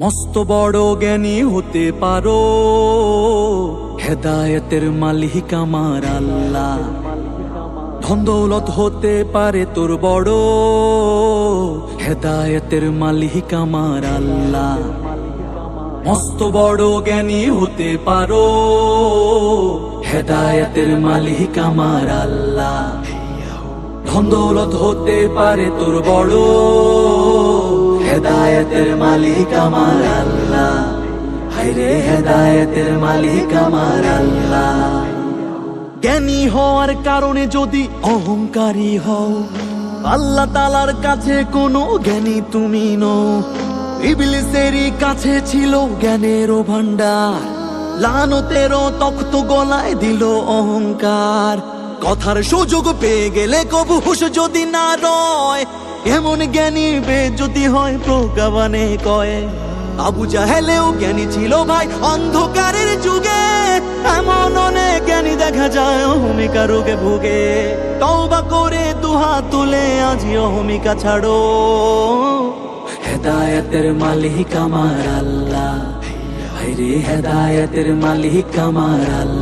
মস্ত বড় জ্ঞানী হতে পারো। হেদায়তের মালিক আমার আল্লাহ। ধন দৌলত হতে পারে তোর বড়। হেদায়তের মালিক আমার আল্লাহ। মস্ত বড় জ্ঞানী হতে পারো। হেদায়তের মালিক আমার আল্লাহ। ধন দৌলত হতে পারে তোর বড়। হেদায়েতের মালিক আমার আল্লাহ। হাইরে হেদায়েতের মালিক আমার আল্লাহ। জ্ঞানী হওয়ার কারণে যদি অহংকারী হও, আল্লাহ তালার কাছে কোনো জ্ঞানী তুমি নও। ইবলিসেরই কাছে ছিল জ্ঞানেরও ভান্ডার লানতেরও তখ্ত গলায় দিল অহংকার। কথার সুযোগ পেয়ে গেলে কবু হুশ যদি না রয় এমন জ্ঞানী বে যদি হয় প্রজ্ঞাবানে কয়। আবু জাহেলেও জ্ঞানী ছিল ভাই, অন্ধকারের যুগে। এমন অনেক জ্ঞানী দেখা যায় অহমিকা রোগে ভুগে। তওবা করে দুহাত তুলে আজি অহমিকা ছাড়ো। হেদায়েতের মালিক আমার আল্লাহ। হায়রে হেদায়েতের মালিক আমার আল্লাহ।